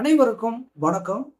அனைவருக்கும் வணக்கம்.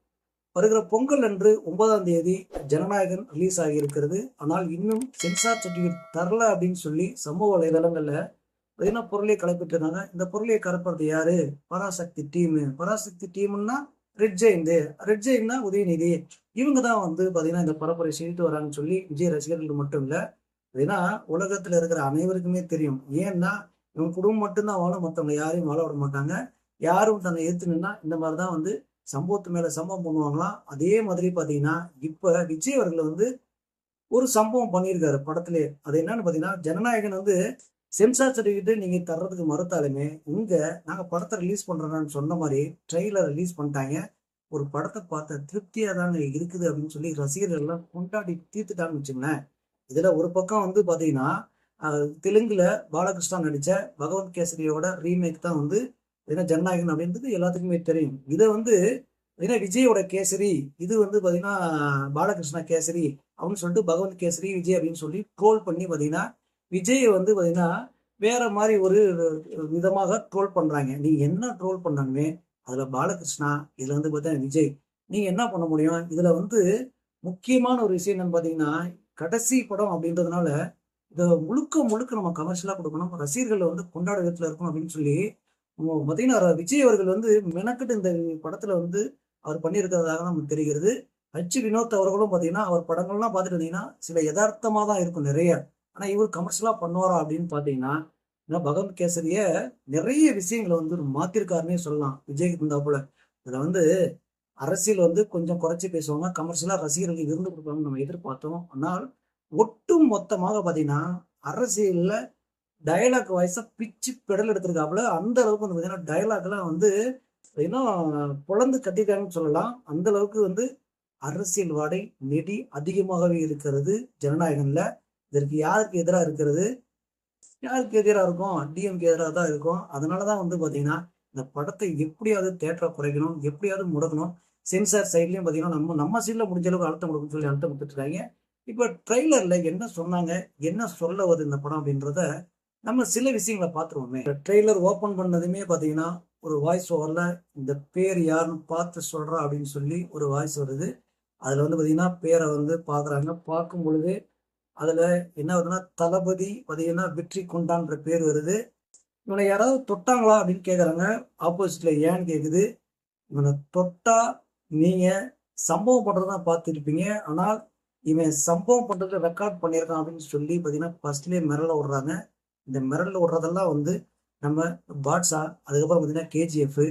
வருகிற பொங்கல் அன்று ஒன்பதாம் தேதி ஜனநாயகன் ரிலீஸ் ஆகியிருக்கிறது. ஆனால் இன்னும் சென்சார் சர்டிஃபிகேட் தரல அப்படின்னு சொல்லி சமூக வலைதளங்கள்ல என்ன பொருளை கலப்பிட்டிருந்தாங்க இந்த பொருளை கலப்புறது யாரு? பராசக்தி டீம் பராசக்தி டீம்னா ரெட் ஜெயந்த் ரெட் ஜெயின்னா உதயநிதி. இவங்க தான் வந்து பாத்தீங்கன்னா இந்த பரப்புரை செய்துட்டு வராங்கன்னு சொல்லி விஜய் ரசிகர்கள் மட்டும் இல்ல ஏன்னா உலகத்துல இருக்கிற அனைவருக்குமே தெரியும். ஏன்னா இவங்க குடும்பம் மட்டும்தான் வாழும் மற்றவங்க யாரையும் வாழ விட மாட்டாங்க. யாரும் தன்னை எதிர்த்து இந்த மாதிரி தான் வந்து சம்பவத்து மேல சம்பவம் பண்ணுவாங்களாம். அதே மாதிரி பாத்தீங்கன்னா இப்ப விஜய் அவர்கள் வந்து ஒரு சம்பவம் பண்ணியிருக்காரு படத்திலே. அது என்னன்னு பாத்தீங்கன்னா ஜனநாயகன் வந்து சென்சார் சர்டிஃபிகேட் நீங்க தர்றதுக்கு மறுத்தாலுமே இங்கே நாங்க படத்தை ரிலீஸ் பண்றோம்னு சொன்ன மாதிரி ட்ரெய்லர் ரிலீஸ் பண்ணிட்டாங்க. ஒரு படத்தை பார்த்த திருப்தியா தாங்க இருக்குது அப்படின்னு சொல்லி ரசிகர்கள் எல்லாம் கொண்டாடி தீர்த்துட்டாங்கன்னு வச்சுங்களேன் இதுல ஒரு பக்கம் வந்து பாத்தீங்கன்னா தெலுங்குல பாலகிருஷ்ணா நடிச்ச பகவந்த் கேசரியோட ரீமேக் தான் வந்து ஏன்னா ஜனநாயகன் அப்படின்றது எல்லாத்துக்குமே தெரியும். இதை வந்து ஏன்னா விஜயோட கேசரி இது வந்து பார்த்தீங்கன்னா பாலகிருஷ்ணா கேசரி அப்படின்னு சொல்லிட்டு பகவந்த் கேசரி விஜய் அப்படின்னு சொல்லி ட்ரோல் பண்ணி பார்த்தீங்கன்னா விஜயை வந்து பார்த்தீங்கன்னா வேற மாதிரி ஒரு விதமாக ட்ரோல் பண்ணுறாங்க நீ என்ன ட்ரோல் பண்ணாலுமே அதில் பாலகிருஷ்ணா இதில் வந்து பார்த்தீங்கன்னா விஜய். நீங்கள் என்ன பண்ண முடியும்? இதில் வந்து முக்கியமான ஒரு விஷயம் என்னன்னு பார்த்தீங்கன்னா கடைசி படம் அப்படின்றதுனால இதை முழுக்க முழுக்க நம்ம கமர்ஷியலாக கொடுக்கணும். ரசிகர்களை வந்து கொண்டாட விதத்தில் இருக்கணும் அப்படின்னு சொல்லி நம்ம விஜய் அவர்கள் வந்து மெனக்கெட்டு இந்த படத்துல வந்து அவர் பண்ணியிருக்கிறதாக நமக்கு தெரிகிறது. ஹச் வினோத் அவர்களும் பார்த்தீங்கன்னா அவர் படங்கள்லாம் பார்த்துட்டு இருந்தீங்கன்னா சில யதார்த்தமாக தான் இருக்கும் நிறைய. ஆனால் இவர் கமர்ஷியலாக பண்ணுவாரா அப்படின்னு பார்த்தீங்கன்னா பகவத் பகவந்த் கேசரிய நிறைய விஷயங்களை வந்து மாத்திருக்காருன்னே சொல்லலாம். விஜய்க்கு இருந்தாப்புல இதுல வந்து அரசியல் வந்து கொஞ்சம் குறைச்சி பேசுவாங்க. கமர்ஷியலா ரசிகர்களுக்கு இருந்து கொடுப்பாங்கன்னு நம்ம எதிர்பார்த்தோம். ஆனால் ஒட்டு மொத்தமாக பாத்தீங்கன்னா அரசியல்ல டயலாக் வாய்ஸாக பிச்சு பெடல் எடுத்திருக்காப்புல அந்த அளவுக்கு வந்து பார்த்தீங்கன்னா டயலாக்லாம் வந்து இன்னும் பொழந்து கட்டிட்டாங்கன்னு சொல்லலாம். அந்த அளவுக்கு வந்து அரசியல் வாடை நெடி அதிகமாகவே இருக்கிறது ஜனநாயகன்ல இதற்கு யாருக்கு எதிராக இருக்கிறது? யாருக்கு எதிராக இருக்கும்? டிஎம்கே எதிராக தான் இருக்கும். அதனாலதான் வந்து பாத்தீங்கன்னா இந்த படத்தை எப்படியாவது தேட்டரை குறைக்கணும் எப்படியாவது முடக்கணும். சென்சார் சைட்லயும் பாத்தீங்கன்னா நம்ம நம்ம சைட்ல முடிஞ்ச அளவுக்கு அழுத்தம் கொடுக்கணும்னு சொல்லி அழுத்தம் கொடுத்துட்டு இருக்காங்க. இப்ப ட்ரெய்லர்ல என்ன சொன்னாங்க? என்ன சொல்ல வருது இந்த படம் அப்படின்றத நம்ம சில விஷயங்களை பார்த்துருவோமே. ட்ரெய்லர் ஓபன் பண்ணதுமே பார்த்தீங்கன்னா ஒரு வாய்ஸ் ஓவரில் இந்த பேர் யாருன்னு பார்த்து சொல்கிறா அப்படின்னு சொல்லி ஒரு வாய்ஸ் வருது. அதில் வந்து பார்த்தீங்கன்னா பேரை வந்து பார்க்குறாங்க. பார்க்கும் பொழுது அதில் என்ன வருதுன்னா தளபதி பார்த்தீங்கன்னா வெற்றி கொண்டான்ற பேர் வருது. இவனை யாராவது தொட்டாங்களா அப்படின்னு கேட்குறாங்க ஆப்போசிட்டில் ஏன்னு கேட்குது இவனை தொட்டா நீங்கள் சம்பவம் பண்றதான் பார்த்துருப்பீங்க. ஆனால் இவன் சம்பவம் பண்ணுறத ரெக்கார்ட் பண்ணியிருக்கான் அப்படின்னு சொல்லி பார்த்தீங்கன்னா ஃபர்ஸ்ட்லேயே மிரள விடுறாங்க இந்த மிரள ஓடுறதெல்லாம் வந்து நம்ம பாட்ஷா அதுக்கப்புறம் பார்த்தீங்கன்னா கேஜிஎஃப்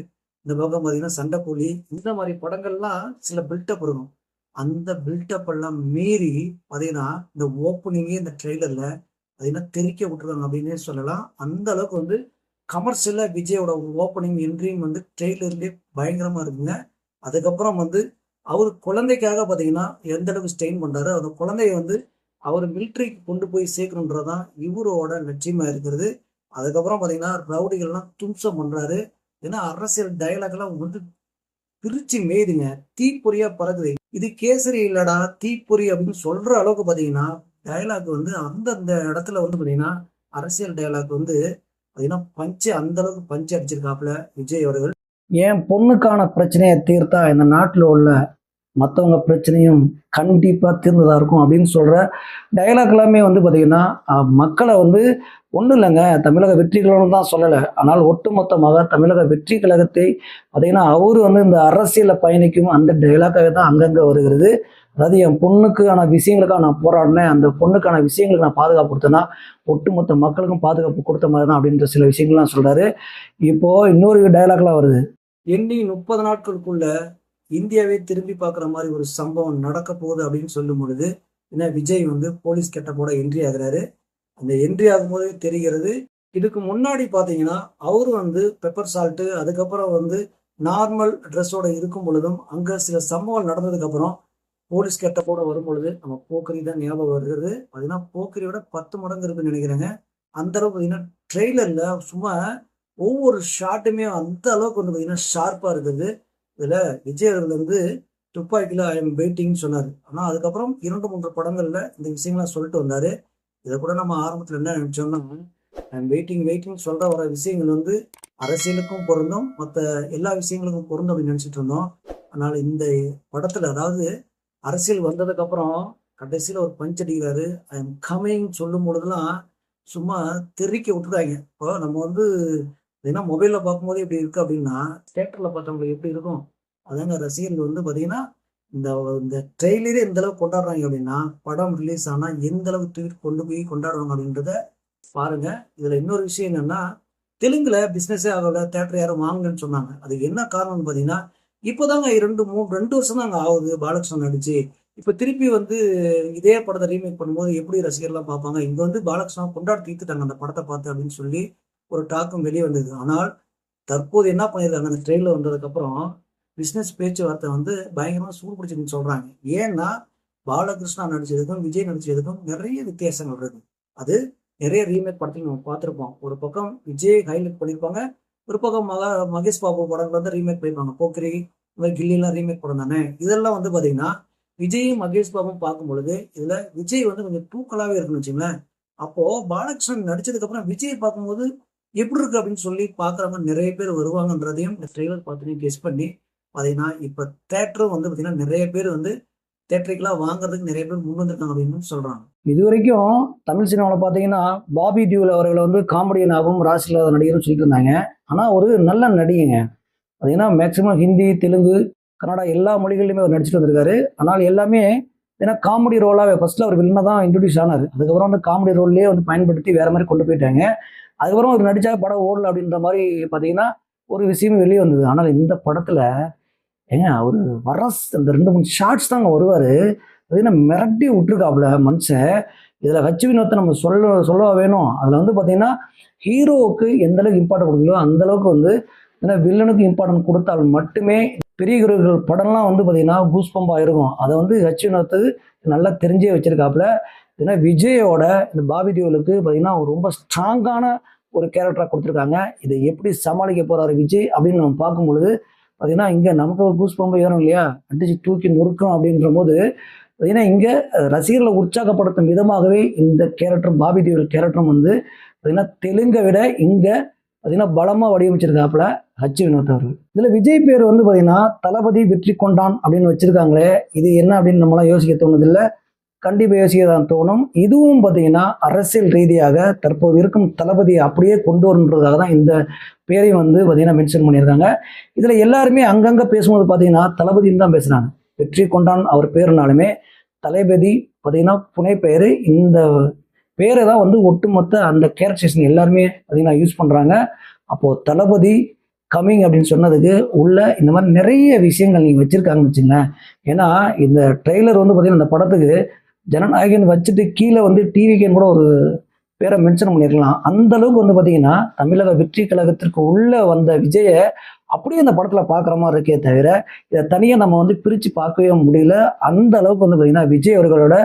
இந்த பக்கம் பார்த்தீங்கன்னா சண்டைக்கூலி இந்த மாதிரி படங்கள்லாம் சில பில்டப் இருக்கும். அந்த பில்டப் எல்லாம் மீறி பார்த்தீங்கன்னா இந்த ஓப்பனிங்கே இந்த ட்ரெய்லரில் பார்த்தீங்கன்னா தெரிக்க விட்டுருவாங்க அப்படின்னே சொல்லலாம். அந்த அளவுக்கு வந்து கமர்ஷியலாக விஜயோட ஓப்பனிங் என்ட்ரியும் வந்து ட்ரெய்லர்லேயே பயங்கரமாக இருக்குங்க. அதுக்கப்புறம் வந்து அவர் குழந்தைக்காக பார்த்தீங்கன்னா எந்த அளவுக்கு ஸ்டெயின் பண்ணுறாரு அந்த குழந்தைய வந்து அவர் மிலிட்ரிக்கு கொண்டு போய் சேர்க்கணுன்றதான் இவரோட லட்சியமா இருக்கிறது. அதுக்கப்புறம் பாத்தீங்கன்னா ரவுடிகள்லாம் தும்சம் பண்றாரு. ஏன்னா அரசியல் டயலாக் எல்லாம் வந்து பிரிச்சு மேயுதுங்க. தீப்பொறியா பறக்குது. இது கேசரி இல்லடா தீப்பொறி அப்படின்னு சொல்ற அளவுக்கு பாத்தீங்கன்னா டயலாக் வந்து அந்தந்த இடத்துல வந்து பாத்தீங்கன்னா அரசியல் டயலாக் வந்து பாத்தீங்கன்னா பஞ்சு அந்த அளவுக்கு பஞ்சு அடிச்சிருக்காப்புல விஜய் அவர்கள். என் பொண்ணுக்கான பிரச்சனையை தீர்த்தா இந்த நாட்டில் உள்ள மற்றவங்க பிரச்சனையும் கண்டிப்பாக தீர்ந்ததாக இருக்கும் அப்படின்னு சொல்கிற டைலாக் எல்லாமே வந்து பார்த்திங்கன்னா மக்களை வந்து ஒன்றும் இல்லைங்க. தமிழக வெற்றி கழகம் தான் சொல்லலை. ஆனால் ஒட்டுமொத்தமாக தமிழக வெற்றி கழகத்தை பார்த்திங்கன்னா அவர் வந்து இந்த அரசியலில் பயணிக்கும் அந்த டைலாக்காக தான் அங்கங்கே வருகிறது. அதாவது என் பொண்ணுக்கான விஷயங்களுக்காக நான் போராடினேன். அந்த பொண்ணுக்கான விஷயங்களுக்கு நான் பாதுகாப்பு கொடுத்தேன்னா ஒட்டுமொத்த மக்களுக்கும் பாதுகாப்பு கொடுத்த மாதிரி தான் அப்படின்ற சில விஷயங்கள்லாம் சொல்கிறாரு இப்போது இன்னொரு டைலாக்லாம் வருது. எண்ணி முப்பது நாட்களுக்குள்ள இந்தியாவே திரும்பி பார்க்குற மாதிரி ஒரு சம்பவம் நடக்க போகுது அப்படின்னு சொல்லும் பொழுது ஏன்னா விஜய் வந்து போலீஸ் கெட்டப்போட என்ட்ரி ஆகுறாரு. அந்த என்ட்ரி ஆகும்போது தெரிகிறது. இதுக்கு முன்னாடி பார்த்தீங்கன்னா அவர் வந்து பெப்பர் சால்ட்டு அதுக்கப்புறம் வந்து நார்மல் ட்ரெஸ்ஸோட இருக்கும் பொழுதும் அங்கே சில சம்பவங்கள் நடந்ததுக்கப்புறம் போலீஸ் கெட்டப்போட வரும் பொழுது நம்ம போக்கரி தான் ஞாபகம் வருகிறது. பார்த்தீங்கன்னா போக்கரியோட பத்து மடங்கு இருக்குன்னு நினைக்கிறேங்க. அந்த அளவுக்கு பார்த்தீங்கன்னா ட்ரெய்லரில் சும்மா ஒவ்வொரு ஷாட்டுமே அந்த அளவுக்கு வந்து பார்த்தீங்கன்னா ஷார்ப்பாக இருக்குது. இதில் விஜய் அவர்கள் வந்து துப்பாக்கியில் ஐ எம் வெயிட்டிங்னு சொன்னார். ஆனால் அதுக்கப்புறம் இரண்டு மூன்று படங்களில் இந்த விஷயங்கள்லாம் சொல்லிட்டு வந்தார். இதை கூட நம்ம ஆரம்பத்தில் என்ன நினச்சோம்னா வெயிட்டிங் வெயிட்டிங் சொல்கிற வர விஷயங்கள் வந்து அரசியலுக்கும் பொருந்தும் மற்ற எல்லா விஷயங்களுக்கும் பொருந்தும் அப்படின்னு நினச்சிட்டு இருந்தோம். அதனால் இந்த படத்தில் அதாவது அரசியல் வந்ததுக்கப்புறம் கடைசியில் ஒரு பஞ்ச் அடிக்கிறாரு. ஐ எம் கமிங் சொல்லும் பொழுதுலாம் சும்மா தெறிக்க விட்டுறாங்க இப்போ நம்ம வந்து ஏன்னா மொபைலில் பார்க்கும்போது எப்படி இருக்கு அப்படின்னா தேட்டரில் பார்த்தவங்களுக்கு எப்படி இருக்கும் அதாங்க ரசிகர்கள் வந்து பார்த்தீங்கன்னா இந்த இந்த ட்ரெய்லரே எந்த அளவுக்கு கொண்டாடுறாங்க அப்படின்னா படம் ரிலீஸ் ஆனால் எந்த அளவுக்கு தூக்கி கொண்டு போய் கொண்டாடுவாங்க அப்படின்றத பாருங்க. இதுல இன்னொரு விஷயம் என்னன்னா தெலுங்குல பிசினஸே ஆகல தேட்டர் யாரும் வாங்கலன்னு சொன்னாங்க. அது என்ன காரணம்னு பார்த்தீங்கன்னா இப்போதாங்க ரெண்டு மூணு ரெண்டு வருஷம் தாங்க ஆகுது பாலகிருஷ்ணன் நடிச்சு. இப்போ திருப்பி வந்து இதே படத்தை ரீமேக் பண்ணும்போது எப்படி ரசிகர்லாம் பார்ப்பாங்க? இங்கே வந்து பாலகிருஷ்ணன் கொண்டாடி தீர்த்துட்டாங்க அந்த படத்தை பார்த்து அப்படின்னு சொல்லி ஒரு டாக்கும் வெளியே வந்தது. ஆனால் தற்போது என்ன பண்ணியிருக்காங்க அந்த ட்ரெயினில் வந்ததுக்கப்புறம் பிஸ்னஸ் பேச்சுவார்த்தை வந்து பயங்கரமாக சூடு பிடிச்சிருக்குன்னு சொல்கிறாங்க ஏன்னா பாலகிருஷ்ணா நடிச்சதுக்கும் விஜய் நடிச்சதுக்கும் நிறைய வித்தியாசங்கள் இருக்கு. அது நிறைய ரீமேக் படத்தையும் நம்ம பார்த்துருப்போம். ஒரு பக்கம் விஜய் ஹைலைட் பண்ணியிருப்பாங்க. ஒரு பக்கம் மகா மகேஷ் பாபு படங்கள் வந்து ரீமேக் பண்ணியிருப்பாங்க. போக்கிரி இந்த மாதிரி கில்லிலாம் ரீமேக் படம் தானே? இதெல்லாம் வந்து பார்த்தீங்கன்னா விஜயும் மகேஷ் பாபும் பார்க்கும் பொழுது இதில் விஜய் வந்து கொஞ்சம் தூக்கலாகவே இருக்குன்னு வச்சுங்களேன். அப்போது பாலகிருஷ்ணன் நடித்ததுக்கப்புறம் விஜய் பார்க்கும்போது எப்படி இருக்கு அப்படின்னு சொல்லி பார்க்குறவங்க நிறைய பேர் வருவாங்கன்றதையும் இந்த ட்ரெய்லர் பார்த்து கெஸ் பண்ணி பார்த்தீங்கன்னா இப்போ தேட்டரும் வந்து பார்த்தீங்கன்னா நிறைய பேர் வந்து தேட்டரிக்கெல்லாம் வாங்குறதுக்கு நிறைய பேர் முன் வந்திருக்காங்க அப்படின்னு சொல்றாங்க. இது வரைக்கும் தமிழ் சினிமாவில் பார்த்தீங்கன்னா பாபி டியூல் அவர்களை வந்து காமெடியனாகவும் ராசிலாத நடிகரும் சொல்லிட்டு இருந்தாங்க. ஆனால் ஒரு நல்ல நடிகைங்க. பார்த்தீங்கன்னா மேக்சிமம் ஹிந்தி தெலுங்கு கன்னடா எல்லா மொழிகளிலுமே அவர் நடிச்சுட்டு வந்திருக்காரு. ஆனால் எல்லாமே ஏன்னா காமெடி ரோலாகவே ஃபர்ஸ்ட்டில் அவர் வில்லனை தான் இன்ட்ரடியூஸ் ஆனார். அதுக்கப்புறம் வந்து காமெடி ரோல்லேயே வந்து பயன்படுத்தி வேறு மாதிரி கொண்டு போயிட்டாங்க. அதுக்கப்புறம் அவர் நடிச்சா படம் ஓடல அப்படின்ற மாதிரி பார்த்தீங்கன்னா ஒரு விஷயமும் வெளியே வந்தது. ஆனால் இந்த படத்தில் ஏங்க அவர் வர அந்த ரெண்டு மூணு ஷார்ட்ஸ் தாங்க வருவார். பார்த்தீங்கன்னா மிரட்டி விட்டுருக்காப்புல மனுஷன். இதில் வச்சு வினோத்தை நம்ம சொல்ல சொல்லவா வேணும். அதில் வந்து பார்த்தீங்கன்னா ஹீரோவுக்கு எந்தளவுக்கு இம்பார்ட்டன்ட் கொடுக்கலையோ அந்தளவுக்கு வந்து ஏன்னா வில்லனுக்கு இம்பார்ட்டன்ட் கொடுத்தால் மட்டுமே பெரிய குருக்கள் படம்லாம் வந்து பார்த்திங்கன்னா கூஸ்பம்பாக இருக்கும். அதை வந்து ஹச் வினோத்துக்கு நல்லா தெரிஞ்சே வச்சிருக்காப்புல. ஏன்னா விஜயோட இந்த பாபி டியூலுக்கு பார்த்தீங்கன்னா ரொம்ப ஸ்ட்ராங்கான ஒரு கேரக்டராக கொடுத்துருக்காங்க. இதை எப்படி சமாளிக்க போகிறாரு விஜய் அப்படின்னு நம்ம பார்க்கும் பொழுது பார்த்திங்கன்னா இங்கே நமக்கு ஒரு கூஸ்பம்பு ஏறும் இல்லையா? அடிச்சு தூக்கி நொறுக்கும் அப்படின்ற போது பார்த்திங்கன்னா இங்கே ரசிகர்களை உற்சாகப்படுத்தும் விதமாகவே இந்த கேரக்டரும் பாபி டியூல் கேரக்டரும் வந்து பார்த்தீங்கன்னா தெலுங்கை விட இங்கே பார்த்தீங்கன்னா பலமாக வடிவமைச்சிருக்காப்புல ஹச் வினோத் அவர்கள் இதில் விஜய் பேர் வந்து பார்த்தீங்கன்னா தளபதி வெற்றி கொண்டான் அப்படின்னு வச்சிருக்காங்களே இது என்ன அப்படின்னு நம்மளாம் யோசிக்க தோணுதில்லை. கண்டிப்பாக யோசிக்க தான் தோணும். இதுவும் பார்த்தீங்கன்னா அரசியல் ரீதியாக தற்போது இருக்கும் தளபதியை அப்படியே கொண்டு வரன்றதுக்காக தான் இந்த பேரையும் வந்து பார்த்தீங்கன்னா மென்ஷன் பண்ணியிருக்காங்க. இதில் எல்லாருமே அங்கங்கே பேசும்போது பார்த்தீங்கன்னா தளபதின்னு தான் பேசுகிறாங்க வெற்றி கொண்டான் அவர் பேருனாலுமே தளபதி பார்த்தீங்கன்னா புனை பெயர் இந்த பேரை தான் வந்து ஒட்டுமொத்த அந்த கேரக்டரேஷன் எல்லாருமே பார்த்தீங்கன்னா யூஸ் பண்ணுறாங்க அப்போது தளபதி கம்மிங் அப்படின்னு சொன்னதுக்கு உள்ள இந்த மாதிரி நிறைய விஷயங்கள் நீங்கள் வச்சுருக்காங்கன்னு வச்சுங்களேன். ஏன்னா இந்த ட்ரெய்லர் வந்து பார்த்திங்கன்னா இந்த படத்துக்கு ஜனநாயகன் வச்சுட்டு கீழே வந்து டிவிக்கேன்னு கூட ஒரு பேரை மென்ஷன் பண்ணியிருக்கலாம் அந்த அளவுக்கு வந்து பார்த்தீங்கன்னா தமிழக வெற்றி கழகத்திற்கு உள்ளே வந்த விஜயை அப்படியே அந்த படத்தில் பார்க்குற மாதிரி இருக்கே தவிர இதை தனியாக நம்ம வந்து பிரித்து பார்க்கவே முடியல. அந்த அளவுக்கு வந்து பார்த்திங்கன்னா விஜய் அவர்களோட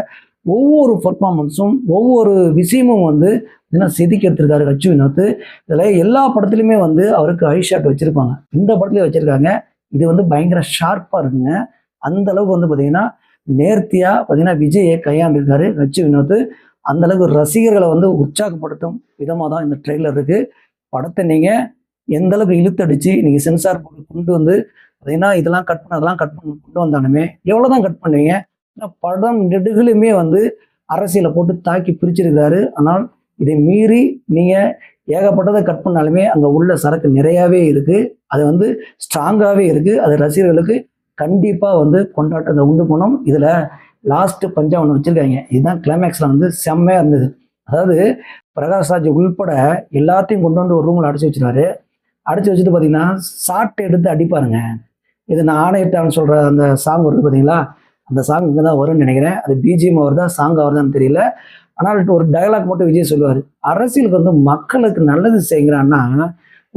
ஒவ்வொரு பர்ஃபார்மன்ஸும் ஒவ்வொரு விஷயமும் வந்து என்ன செதுக்கி எடுத்திருக்காரு கட்சி வினோத். இதில் எல்லா படத்துலையுமே வந்து அவருக்கு ஐ ஷாட் வச்சுருப்பாங்க. இந்த படத்துலேயே வச்சுருக்காங்க. இது வந்து பயங்கர ஷார்ப்பாக இருக்குங்க. அந்த அளவுக்கு வந்து பார்த்தீங்கன்னா நேர்த்தியாக பார்த்தீங்கன்னா விஜயை கையாண்டிருக்காரு லட்சுமி வினோத். அந்தளவுக்கு ரசிகர்களை வந்து உற்சாகப்படுத்தும் விதமாக தான் இந்த ட்ரெய்லர் இருக்குது படத்தை நீங்கள் எந்தளவுக்கு இழுத்தடிச்சு நீங்கள் சென்சார் போட்டு கொண்டு வந்து பார்த்தீங்கன்னா இதெல்லாம் கட் பண்ண அதெல்லாம் கட் பண்ண கொண்டு வந்தாலுமே எவ்வளோ தான் கட் பண்ணுவீங்க படம் நெடுகளுமே வந்து அரசியலை போட்டு தாக்கி பிரிச்சிருக்காரு ஆனால் இதை மீறி நீங்கள் ஏகப்பட்டதை கட் பண்ணாலுமே அங்கே உள்ள சரக்கு நிறையாவே இருக்குது அது வந்து ஸ்ட்ராங்காகவே இருக்குது அது ரசிகர்களுக்கு கண்டிப்பாக வந்து கொண்டாட்டத்தை உண்டு பண்ணும் இதில் லாஸ்ட்டு பஞ்சம் ஒன்று வச்சுருக்காங்க. இதுதான் கிளைமேக்ஸில் வந்து செம்மையாக இருந்தது. அதாவது பிரகாஷ் ராஜ் உள்பட எல்லாத்தையும் கொண்டு வந்து ஒரு ரூமில் அடைச்சி வச்சிருவாரு. அடைச்சி வச்சுட்டு பார்த்தீங்கன்னா சாட்டை எடுத்து அடிப்பாருங்க. இது நான் ஆணையிட்டான்னு சொல்கிற அந்த சாங் வருது பார்த்தீங்களா அந்த சாங் இங்கே தான் வரும்னு நினைக்கிறேன். அது பிஜிஎம் வருதா சாங் வருதான்னு தெரியல. ஆனால் ஒரு டயலாக் மட்டும் விஜய் சொல்லுவார். அரசியலுக்கு வந்து மக்களுக்கு நல்லது செய்கிறான்னா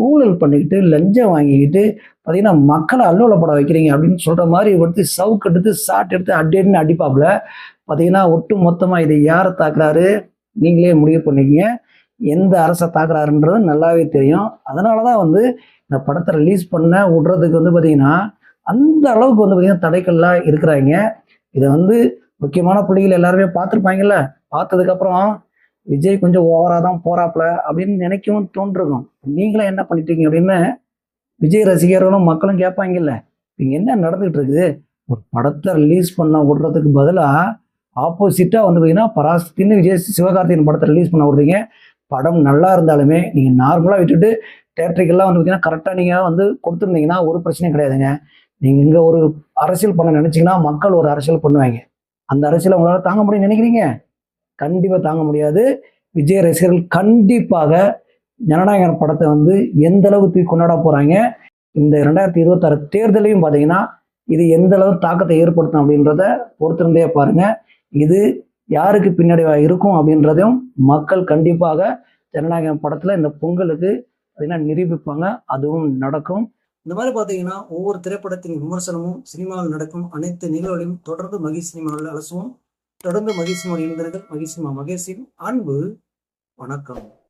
ஊழல் பண்ணிக்கிட்டு லஞ்சம் வாங்கிக்கிட்டு பார்த்தீங்கன்னா மக்களை அல்லோலப்பட வைக்கிறீங்க அப்படின்னு சொல்கிற மாதிரி எடுத்து சவுக்கு எடுத்து சாட் எடுத்து அடின்னு அடிப்பாப்புல. பார்த்தீங்கன்னா ஒட்டு மொத்தமாக இதை யாரை தாக்குறாரு? நீங்களே முடிவு பண்ணிக்கிங்க. எந்த அரசை தாக்குறாருன்றது நல்லாவே தெரியும். அதனால தான் வந்து இந்த படத்தை ரிலீஸ் பண்ண விடுறதுக்கு வந்து பார்த்தீங்கன்னா அந்த அளவுக்கு வந்து பார்த்தீங்கன்னா தடைக்கல்லாம் இருக்கிறாங்க. இதை வந்து முக்கியமான புள்ளிகள் எல்லாருமே பார்த்துருப்பாங்கல்ல. பார்த்ததுக்கப்புறம் விஜய் கொஞ்சம் ஓவராக தான் போறாப்புல அப்படின்னு நினைக்கவும் தோன்றிருக்கும் நீங்களும் என்ன பண்ணிட்டீங்க அப்படின்னு விஜய் ரசிகர்களும் மக்களும் கேட்பாங்கல்ல. இங்கே என்ன நடந்துகிட்டு இருக்குது ஒரு படத்தை ரிலீஸ் பண்ண விடுறதுக்கு பதிலாக ஆப்போசிட்டாக வந்து பார்த்தீங்கன்னா பராசக்தின்னு விஜய் சிவகார்த்திகேயன் படத்தை ரிலீஸ் பண்ண விடுறீங்க. படம் நல்லா இருந்தாலுமே நீங்கள் நார்மலாக விட்டுட்டு தேட்டருக்கெல்லாம் வந்து பார்த்தீங்கன்னா கரெக்டாக நீங்கள் வந்து கொடுத்துருந்தீங்கன்னா ஒரு பிரச்சனையும் கிடையாதுங்க. நீங்கள் இங்கே ஒரு அரசியல் பண்ண நினச்சிங்கன்னா மக்கள் ஒரு அரசியல் பண்ணுவாங்க. அந்த அரசியலை உங்களால் தாங்க முடியும் நினைக்கிறீங்க? கண்டிப்பாக தாங்க முடியாது. விஜய் ரசிகர்கள் கண்டிப்பாக ஜனநாயகன் படத்தை வந்து எந்த அளவுக்கு தூக்கி கொண்டாட போகிறாங்க இந்த ரெண்டாயிரத்தி இருபத்தாறு தேர்தலையும் பார்த்தீங்கன்னா இது எந்த அளவு தாக்கத்தை ஏற்படுத்தும் அப்படின்றத பொறுத்திருந்தே பாருங்க. இது யாருக்கு பின்னடைவாக இருக்கும் அப்படின்றதையும் மக்கள் கண்டிப்பாக ஜனநாயகம் படத்தில் இந்த பொங்கலுக்கு பார்த்தீங்கன்னா நிரூபிப்பாங்க. அதுவும் நடக்கும். இந்த மாதிரி பார்த்தீங்கன்னா ஒவ்வொரு திரைப்படத்தின் விமர்சனமும் சினிமாவில் நடக்கும் அனைத்து நிகழ்வுகளையும் தொடர்ந்து மகிழ் சினிமாவில் அலசுவோம். தொடர்ந்து மகிழ் சினிமா இணைந்தீர்கள் மகிழ் சினிமா மகேஷின் அன்பு. வணக்கம்.